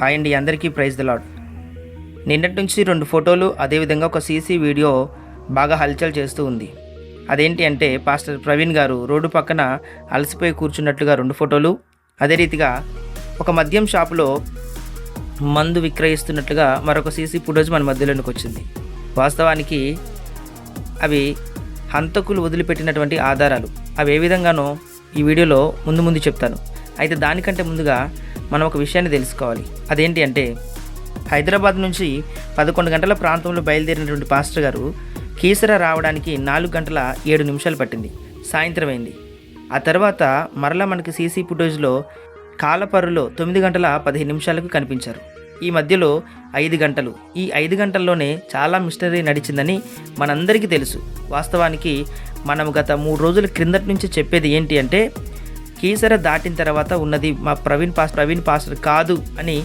Hi అండి అందరికీ praise the lord. నిన్నటి నుంచి రెండు ఫోటోలు అదేవిధంగా ఒక సీసీ వీడియో బాగా హల్చల్ చేస్తూ ఉంది. అదేంటి అంటే పాస్టర్ ప్రవీణ్ గారు రోడ్డు పక్కన అలసిపోయి కూర్చున్నట్లుగా రెండు ఫోటోలు అదే రీతిగా ఒక మద్యం షాపులో మందు విక్రయిస్తున్నట్లుగా మరొక సీసీ ఫుటేజ్ మన మధ్యలోనికి వచ్చింది. వాస్తవానికి అవి హంతకులు వదిలిపెట్టినటువంటి ఆధారాలు. అవి ఏ విధంగానో ఈ వీడియోలో ముందు ముందు చెప్తాను. అయితే దానికంటే ముందుగా మనం ఒక విషయాన్ని తెలుసుకోవాలి. అదేంటి అంటే హైదరాబాద్ నుంచి పదకొండు గంటల ప్రాంతంలో బయలుదేరినటువంటి పాస్టర్ గారు కీసర రావడానికి నాలుగు గంటల ఏడు నిమిషాలు పట్టింది. సాయంత్రం అయింది. ఆ తర్వాత మరలా మనకి సీసీ ఫుటేజ్లో కాలపరులో తొమ్మిది గంటల పదిహేను నిమిషాలకు కనిపించారు. ఈ మధ్యలో ఐదు గంటలు. ఈ ఐదు గంటల్లోనే చాలా మిస్టరీ నడిచిందని మనందరికీ తెలుసు. వాస్తవానికి మనం గత మూడు రోజుల క్రిందటి నుంచి చెప్పేది ఏంటి అంటే కీసర దాటిన తర్వాత ఉన్నది మా ప్రవీణ్ పాస్ ప్రవీణ్ పాస్టర్ కాదు అని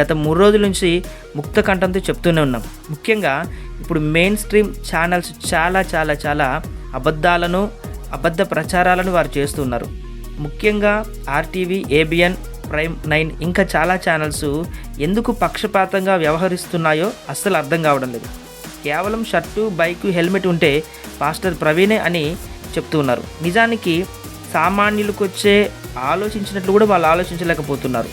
గత మూడు రోజుల నుంచి ముక్త కంఠంతో చెప్తూనే ఉన్నాం. ముఖ్యంగా ఇప్పుడు మెయిన్ స్ట్రీమ్ ఛానల్స్ చాలా చాలా చాలా అబద్ధాలను అబద్ధ ప్రచారాలను వారు చేస్తున్నారు. ముఖ్యంగా ఆర్టీవీ ఏబిఎన్ ప్రైమ్ నైన్ ఇంకా చాలా ఛానల్స్ ఎందుకు పక్షపాతంగా వ్యవహరిస్తున్నాయో అస్సలు అర్థం కావడం లేదు. కేవలం షర్టు బైక్ హెల్మెట్ ఉంటే పాస్టర్ ప్రవీణే అని చెప్తున్నారు నిజానికి సామాన్యులకు వచ్చే ఆలోచించినట్లు కూడా వాళ్ళు ఆలోచించలేకపోతున్నారు.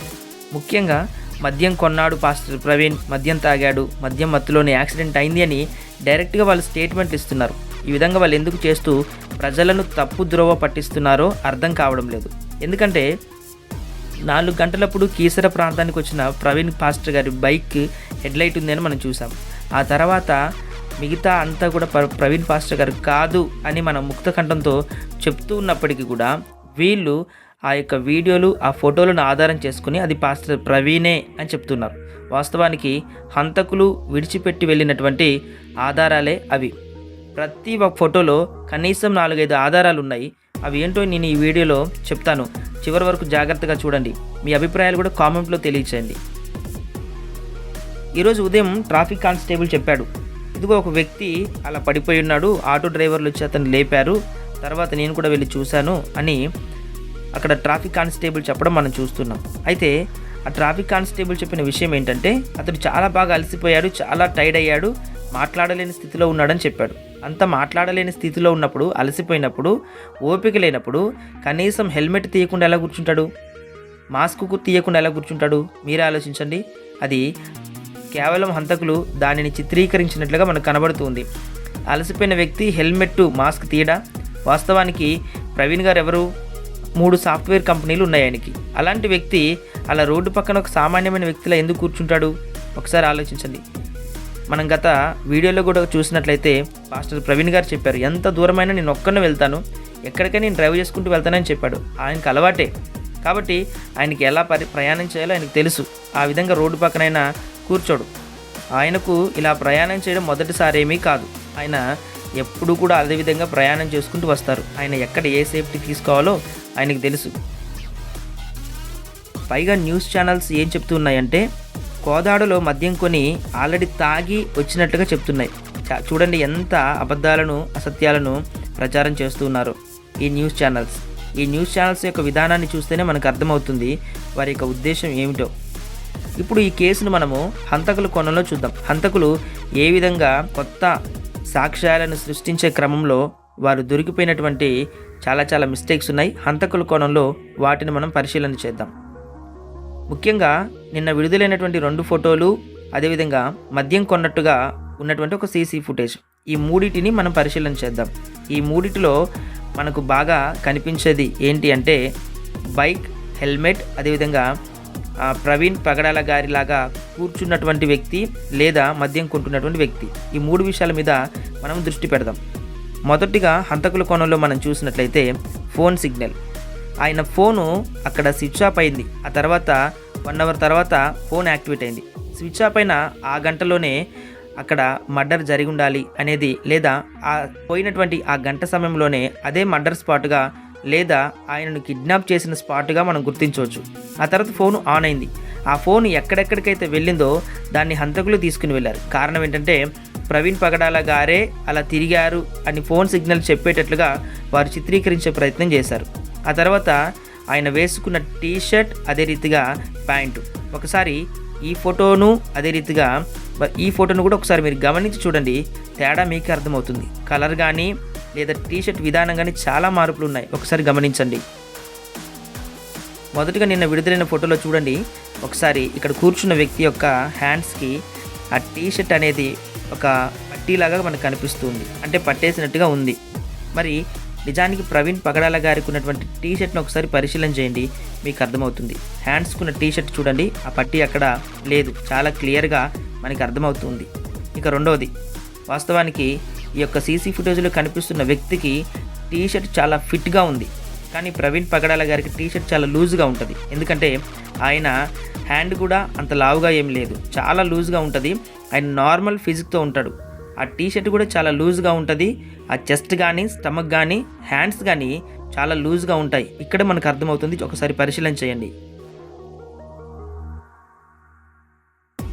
ముఖ్యంగా మద్యం కొన్నాడు పాస్టర్ ప్రవీణ్ మద్యం తాగాడు మద్యం మత్తులోనే యాక్సిడెంట్ అయింది అని డైరెక్ట్గా వాళ్ళు స్టేట్మెంట్ ఇస్తున్నారు. ఈ విధంగా వాళ్ళు ఎందుకు చేస్తూ ప్రజలను తప్పు ద్రోవ పట్టిస్తున్నారో అర్థం కావడం లేదు. ఎందుకంటే నాలుగు గంటలప్పుడు కీసర ప్రాంతానికి వచ్చిన ప్రవీణ్ పాస్టర్ గారి బైక్ హెడ్లైట్ ఉందని మనం చూసాం. ఆ తర్వాత మిగతా అంతా కూడా ప్ర- ప్రవీణ్ పాస్టర్ గారు కాదు అని మన ముక్త కంఠంతో చెప్తూ ఉన్నప్పటికీ కూడా వీళ్ళు ఆ యొక్క వీడియోలు ఆ ఫోటోలను ఆధారం చేసుకుని అది పాస్టర్ ప్రవీణే అని చెప్తున్నారు. వాస్తవానికి హంతకులు విడిచిపెట్టి వెళ్ళినటువంటి ఆధారాలే అవి. ప్రతి ఒక్క ఫోటోలో కనీసం నాలుగైదు ఆధారాలు ఉన్నాయి. అవి ఏంటో నేను ఈ వీడియోలో చెప్తాను. చివరి వరకు జాగ్రత్తగా చూడండి. మీ అభిప్రాయాలు కూడా కామెంట్లో తెలియచేయండి. ఈరోజు ఉదయం ట్రాఫిక్ కానిస్టేబుల్ చెప్పాడు. ఇదిగో ఒక వ్యక్తి అలా పడిపోయి ఉన్నాడు ఆటో డ్రైవర్లు వచ్చి అతను లేపారు తర్వాత నేను కూడా వెళ్ళి చూశాను అని అక్కడ ట్రాఫిక్ కానిస్టేబుల్ చెప్పడం మనం చూస్తున్నాం. అయితే ఆ ట్రాఫిక్ కానిస్టేబుల్ చెప్పిన విషయం ఏంటంటే అతడు చాలా బాగా అలసిపోయాడు చాలా టైర్డ్ అయ్యాడు మాట్లాడలేని స్థితిలో ఉన్నాడని చెప్పాడు. అంత మాట్లాడలేని స్థితిలో ఉన్నప్పుడు అలసిపోయినప్పుడు ఓపిక లేనప్పుడు కనీసం హెల్మెట్ తీయకుండా ఎలా కూర్చుంటాడు? మాస్క్కు తీయకుండా ఎలా కూర్చుంటాడు? మీరే ఆలోచించండి. అది కేవలం హంతకులు దానిని చిత్రీకరించినట్లుగా మనకు కనబడుతుంది. అలసిపోయిన వ్యక్తి హెల్మెట్ మాస్క్ తీయడా? వాస్తవానికి ప్రవీణ్ గారు ఎవరు? మూడు సాఫ్ట్వేర్ కంపెనీలు ఉన్నాయి ఆయనకి. అలాంటి వ్యక్తి అలా రోడ్డు పక్కన ఒక సామాన్యమైన వ్యక్తిలా ఎందుకు కూర్చుంటాడు? ఒకసారి ఆలోచించండి. మనం గత వీడియోలో కూడా చూసినట్లయితే పాస్టర్ ప్రవీణ్ గారు చెప్పారు ఎంత దూరమైనా నేను ఒక్కనే వెళ్తాను. ఎక్కడికైనా నేను డ్రైవ్ చేసుకుంటూ వెళ్తానని చెప్పాడు. ఆయనకు అలవాటే. కాబట్టి ఆయనకి ఎలా పరి ప్రయాణం చేయాలో ఆయనకు తెలుసు. ఆ విధంగా రోడ్డు పక్కనైనా కూర్చోడు. ఆయనకు ఇలా ప్రయాణం చేయడం మొదటిసారి ఏమీ కాదు. ఆయన ఎప్పుడు కూడా అదేవిధంగా ప్రయాణం చేసుకుంటూ వస్తారు. ఆయన ఎక్కడ ఏ సేఫ్టీ తీసుకోవాలో ఆయనకు తెలుసు. పైగా న్యూస్ ఛానల్స్ ఏం చెప్తున్నాయంటే కోదాడలో మద్యం కొని ఆల్రెడీ తాగి వచ్చినట్టుగా చెప్తున్నాయి. చూడండి ఎంత అబద్ధాలను అసత్యాలను ప్రచారం చేస్తున్నారు ఈ న్యూస్ ఛానల్స్. ఈ న్యూస్ ఛానల్స్ యొక్క విధానాన్ని చూస్తేనే మనకు అర్థమవుతుంది వారి యొక్క ఉద్దేశం ఏమిటో. ఇప్పుడు ఈ కేసును మనము హంతకుల కోణంలో చూద్దాం. హంతకులు ఏ విధంగా కొత్త సాక్ష్యాలను సృష్టించే క్రమంలో వారు దొరికిపోయినటువంటి చాలా చాలా మిస్టేక్స్ ఉన్నాయి. హంతకుల కోణంలో వాటిని మనం పరిశీలన చేద్దాం. ముఖ్యంగా నిన్న విడుదలైనటువంటి రెండు ఫోటోలు అదేవిధంగా మద్యం కొన్నట్టుగా ఉన్నటువంటి ఒక సీసీ ఫుటేజ్. ఈ మూడిటిని మనం పరిశీలన చేద్దాం. ఈ మూడిటిలో మనకు బాగా కనిపించేది ఏంటి అంటే బైక్ హెల్మెట్ అదేవిధంగా ప్రవీణ్ పగడాల గారిలాగా కూర్చున్నటువంటి వ్యక్తి లేదా మద్యం కొంటున్నటువంటి వ్యక్తి. ఈ మూడు విషయాల మీద మనం దృష్టి పెడదాం. మొదటిగా హంతకుల కోణంలో మనం చూసినట్లయితే ఫోన్ సిగ్నల్. ఆయన ఫోను అక్కడ స్విచ్ ఆఫ్ అయింది. ఆ తర్వాత వన్ అవర్ తర్వాత ఫోన్ యాక్టివేట్ అయింది. స్విచ్ ఆఫ్ అయిన ఆ గంటలోనే అక్కడ మర్డర్ జరిగి ఉండాలి అనేది లేదా ఆ పోయినటువంటి ఆ గంట సమయంలోనే అదే మర్డర్ స్పాట్గా లేదా ఆయనను కిడ్నాప్ చేసిన స్పాట్గా మనం గుర్తించవచ్చు. ఆ తర్వాత ఫోన్ ఆన్ అయింది. ఆ ఫోన్ ఎక్కడెక్కడికైతే వెళ్ళిందో దాన్ని హంతకులు తీసుకుని వెళ్ళారు. కారణం ఏంటంటే ప్రవీణ్ పగడాల గారే అలా తిరిగారు అని ఫోన్ సిగ్నల్ చెప్పేటట్లుగా వారు చిత్రీకరించే ప్రయత్నం చేశారు. ఆ తర్వాత ఆయన వేసుకున్న టీ షర్ట్ అదే రీతిగా ప్యాంటు. ఒకసారి ఈ ఫోటోను అదే రీతిగా ఈ ఫోటోను కూడా ఒకసారి మీరు గమనించి చూడండి తేడా మీకు అర్థమవుతుంది. కలర్ కానీ లేదా టీషర్ట్ విధానం కానీ చాలా మార్పులు ఉన్నాయి ఒకసారి గమనించండి. మొదటగా నిన్న విడుదలైన ఫోటోలో చూడండి. ఒకసారి ఇక్కడ కూర్చున్న వ్యక్తి యొక్క హ్యాండ్స్కి ఆ టీషర్ట్ అనేది ఒక పట్టీలాగా మనకు కనిపిస్తుంది. అంటే పట్టేసినట్టుగా ఉంది. మరి నిజానికి ప్రవీణ్ పగడాల గారికి ఉన్నటువంటి టీషర్ట్ని ఒకసారి పరిశీలన చేయండి. మీకు అర్థమవుతుంది. హ్యాండ్స్కి ఉన్న టీషర్ట్ చూడండి. ఆ పట్టీ అక్కడ లేదు. చాలా క్లియర్గా మనకి అర్థమవుతుంది. ఇక రెండవది వాస్తవానికి ఈ యొక్క సీసీ ఫుటేజ్లో కనిపిస్తున్న వ్యక్తికి టీషర్ట్ చాలా ఫిట్గా ఉంది. కానీ ప్రవీణ్ పగడాల గారికి టీ షర్ట్ చాలా లూజ్గా ఉంటుంది. ఎందుకంటే ఆయన హ్యాండ్ కూడా అంత లావుగా ఏం లేదు. చాలా లూజ్గా ఉంటుంది. ఆయన నార్మల్ ఫిజిక్తో ఉంటాడు. ఆ టీ షర్ట్ కూడా చాలా లూజ్గా ఉంటుంది. ఆ చెస్ట్ కానీ స్టమక్ కానీ హ్యాండ్స్ కానీ చాలా లూజ్గా ఉంటాయి. ఇక్కడ మనకు అర్థమవుతుంది. ఒకసారి పరిశీలన చేయండి.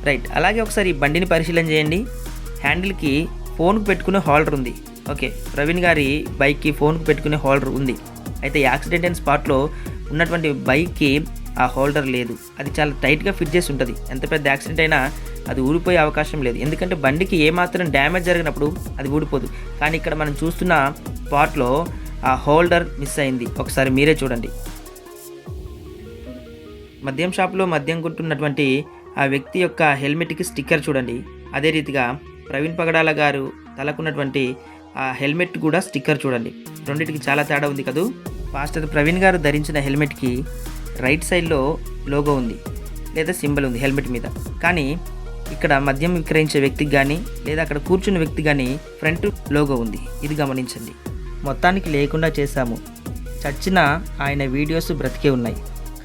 రైట్. అలాగే ఒకసారి బండిని పరిశీలన చేయండి. హ్యాండిల్కి ఫోన్కు పెట్టుకునే హోల్డర్ ఉంది. ఓకే ప్రవీణ్ గారి బైక్కి ఫోన్కు పెట్టుకునే హోల్డర్ ఉంది. అయితే యాక్సిడెంట్ అయిన స్పాట్లో ఉన్నటువంటి బైక్కి ఆ హోల్డర్ లేదు. అది చాలా టైట్గా ఫిట్ చేసి ఉంటుంది. ఎంత పెద్ద యాక్సిడెంట్ అయినా అది ఊడిపోయే అవకాశం లేదు. ఎందుకంటే బండికి ఏమాత్రం డ్యామేజ్ జరిగినప్పుడు అది ఊడిపోదు. కానీ ఇక్కడ మనం చూస్తున్న స్పాట్లో ఆ హోల్డర్ మిస్ అయింది. ఒకసారి మీరే చూడండి. మద్యం షాప్లో మద్యం కొట్టున్నటువంటి ఆ వ్యక్తి యొక్క హెల్మెట్కి స్టిక్కర్ చూడండి. అదే రీతిగా ప్రవీణ్ పగడాల గారు తలకున్నటువంటి ఆ హెల్మెట్ కూడా స్టిక్కర్ చూడండి. రెండింటికి చాలా తేడా ఉంది కదూ? పాస్టర్ ప్రవీణ్ గారు ధరించిన హెల్మెట్కి రైట్ సైడ్లో లోగో ఉంది. లేదా సింబల్ ఉంది హెల్మెట్ మీద. కానీ ఇక్కడ మద్యం విక్రయించే వ్యక్తికి కానీ లేదా అక్కడ కూర్చున్న వ్యక్తి కానీ ఫ్రంట్ లోగో ఉంది. ఇది గమనించండి. మొత్తానికి లేకుండా చేశాము. చచ్చిన ఆయన వీడియోస్ బ్రతికే ఉన్నాయి.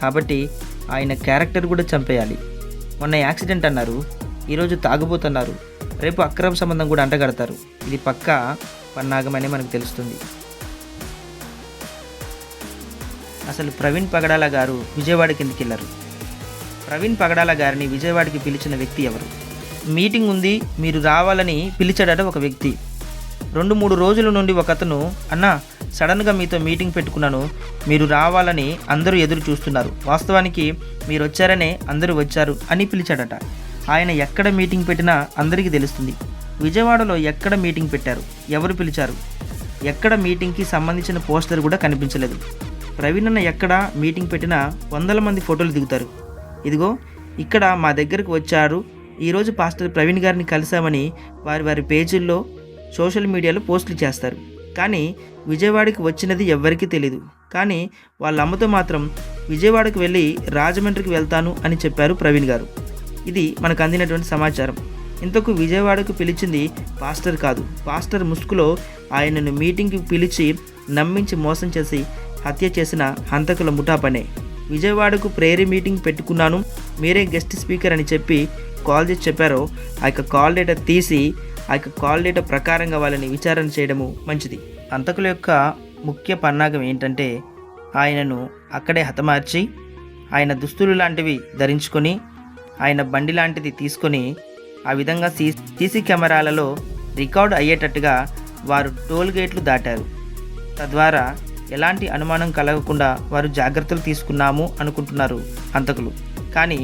కాబట్టి ఆయన క్యారెక్టర్ కూడా చంపేయాలి. మొన్న యాక్సిడెంట్ అన్నారు. ఈరోజు తాగుబోతున్నారు. రేపు అక్రమ సంబంధం కూడా అంటగడతారు. ఇది పక్కా పన్నాగమని మనకు తెలుస్తుంది. అసలు ప్రవీణ్ పగడాల గారు విజయవాడ కిందకి వెళ్ళరు. ప్రవీణ్ పగడాల గారిని విజయవాడకి పిలిచిన వ్యక్తి ఎవరు? మీటింగ్ ఉంది మీరు రావాలని పిలిచాడట ఒక వ్యక్తి. రెండు మూడు రోజుల నుండి ఒక అతను అన్న సడన్గా మీతో మీటింగ్ పెట్టుకున్నాను మీరు రావాలని అందరూ ఎదురు చూస్తున్నారు. వాస్తవానికి మీరు వచ్చారనే అందరూ వచ్చారు అని పిలిచాడట. ఆయన ఎక్కడ మీటింగ్ పెట్టినా అందరికీ తెలుస్తుంది. విజయవాడలో ఎక్కడ మీటింగ్ పెట్టారు? ఎవరు పిలిచారు? ఎక్కడ మీటింగ్కి సంబంధించిన పోస్టర్ కూడా కనిపించలేదు. ప్రవీణ్ ఎక్కడ మీటింగ్ పెట్టినా వందల మంది ఫోటోలు దిగుతారు. ఇదిగో ఇక్కడ మా దగ్గరకు వచ్చారు. ఈరోజు పాస్టర్ ప్రవీణ్ గారిని కలిశామని వారి వారి పేజీల్లో సోషల్ మీడియాలో పోస్టులు చేస్తారు. కానీ విజయవాడకి వచ్చినది ఎవ్వరికీ తెలియదు కానీ వాళ్ళ అమ్మతో మాత్రం విజయవాడకు వెళ్ళి రాజమండ్రికి వెళ్తాను అని చెప్పారు ప్రవీణ్ గారు. ఇది మనకు అందినటువంటి సమాచారం. ఇంతకు విజయవాడకు పిలిచింది పాస్టర్ కాదు. పాస్టర్ ముసుగులో ఆయనను మీటింగ్కి పిలిచి నమ్మించి మోసం చేసి హత్య చేసిన హంతకుల ముఠా పనే. విజయవాడకు ప్రేయర్ మీటింగ్ పెట్టుకున్నాను. మీరే గెస్ట్ స్పీకర్ అని చెప్పి కాల్ చేసి చెప్పారో ఆ యొక్క కాల్ డేటా తీసి ఆ యొక్క కాల్ డేటా ప్రకారంగా వాళ్ళని విచారణ చేయడము మంచిది. హంతకుల యొక్క ముఖ్య పన్నాగం ఏంటంటే ఆయనను అక్కడే హతమార్చి ఆయన దుస్తులు లాంటివి ధరించుకొని ఆయన బండి లాంటిది తీసుకొని ఆ విధంగా సీ సీసీ కెమెరాలలో రికార్డ్ అయ్యేటట్టుగా వారు టోల్ గేట్లు దాటారు. తద్వారా ఎలాంటి అనుమానం కలగకుండా వారు జాగ్రత్తలు తీసుకున్నాము అనుకుంటున్నారు హంతకులు. కానీ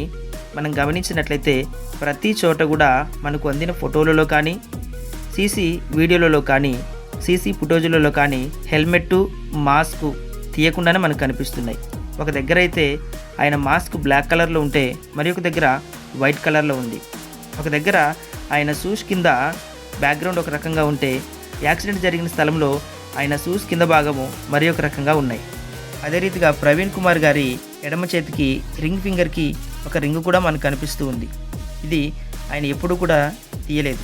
మనం గమనించినట్లయితే ప్రతి చోట కూడా మనకు అందిన ఫోటోలలో కానీ సీసీ వీడియోలలో కానీ సీసీ ఫుటోజులలో కానీ హెల్మెట్ మాస్క్ తీయకుండానే మనకు కనిపిస్తున్నాయి. ఒక దగ్గర అయితే ఆయన మాస్క్ బ్లాక్ కలర్లో ఉంటే మరి ఒక దగ్గర వైట్ కలర్లో ఉంది. ఒక దగ్గర ఆయన షూస్ కింద బ్యాక్గ్రౌండ్ ఒక రకంగా ఉంటే యాక్సిడెంట్ జరిగిన స్థలంలో ఆయన షూస్ కింద భాగము మరి ఒక రకంగా ఉన్నాయి. అదే రీతిగా ప్రవీణ్ కుమార్ గారి ఎడమ చేతికి రింగ్ ఫింగర్కి ఒక రింగ్ కూడా మనకు కనిపిస్తూ ఉంది. ఇది ఆయన ఎప్పుడూ కూడా తీయలేదు.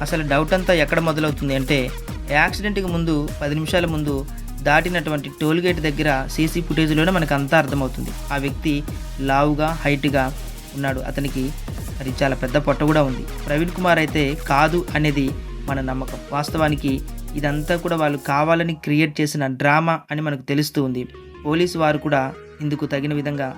అసలు డౌట్ అంతా ఎక్కడ మొదలవుతుంది అంటే యాక్సిడెంట్కి ముందు పది నిమిషాల ముందు దాటినటువంటి టోల్గేట్ దగ్గర సీసీ ఫుటేజ్లోనే మనకు అంతా అర్థమవుతుంది. ఆ వ్యక్తి లావుగా హైట్గా ఉన్నాడు. అతనికి మరి చాలా పెద్ద పొట్ట కూడా ఉంది. ప్రవీణ్ కుమార్ అయితే కాదు అనేది మన నమ్మకం. వాస్తవానికి ఇదంతా కూడా వాళ్ళు కావాలని క్రియేట్ చేసిన డ్రామా అని మనకు తెలుస్తూ ఉంది. పోలీసు వారు కూడా ఇందుకు తగిన విధంగా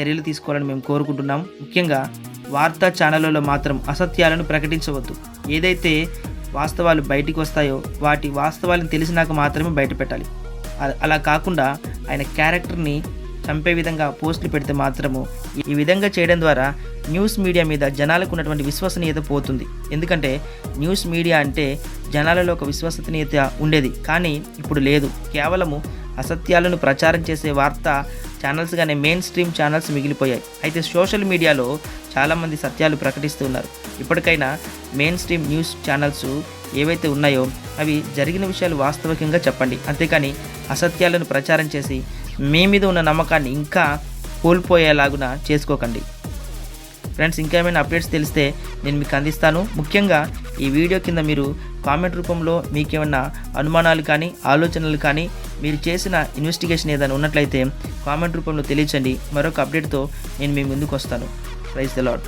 చర్యలు తీసుకోవాలని మేము కోరుకుంటున్నాం. ముఖ్యంగా వార్తా ఛానళ్ళలో మాత్రం అసత్యాలను ప్రకటించవద్దు. ఏదైతే వాస్తవాలు బయటికి వస్తాయో వాటి వాస్తవాలను తెలిసినాక మాత్రమే బయట పెట్టాలి అ- అలా కాకుండా ఆయన క్యారెక్టర్ని చంపే విధంగా పోస్టులు పెడితే మాత్రము ఈ విధంగా చేయడం ద్వారా న్యూస్ మీడియా మీద జనాలకు ఉన్నటువంటి విశ్వసనీయత పోతుంది. ఎందుకంటే న్యూస్ మీడియా అంటే జనాలలో ఒక విశ్వసనీయత ఉండేది. కానీ ఇప్పుడు లేదు. కేవలము అసత్యాలను ప్రచారం చేసే వార్త ఛానల్స్ కానీ మెయిన్ స్ట్రీమ్ ఛానల్స్ మిగిలిపోయాయి. అయితే సోషల్ మీడియాలో చాలామంది సత్యాలు ప్రకటిస్తున్నారు ఇప్పటికైనా మెయిన్ స్ట్రీమ్ న్యూస్ ఛానల్స్ ఏవైతే ఉన్నాయో అవి జరిగిన విషయాలు వాస్తవికంగా చెప్పండి. అంతేకాని అసత్యాలను ప్రచారం చేసి మీ మీద ఉన్న నమ్మకాన్ని ఇంకా కోల్పోయేలాగున చేసుకోకండి. ఫ్రెండ్స్ ఇంకా ఏమైనా అప్డేట్స్ తెలిస్తే నేను మీకు అందిస్తాను. ముఖ్యంగా ఈ వీడియో కింద మీరు కామెంట్ రూపంలో మీకేమన్నా అనుమానాలు కానీ ఆలోచనలు కానీ మీరు చేసిన ఇన్వెస్టిగేషన్ ఏదైనా ఉన్నట్లయితే కామెంట్ రూపంలో తెలియచండి మరొక అప్డేట్తో నేను మీ ముందుకు వస్తాను. Praise the lord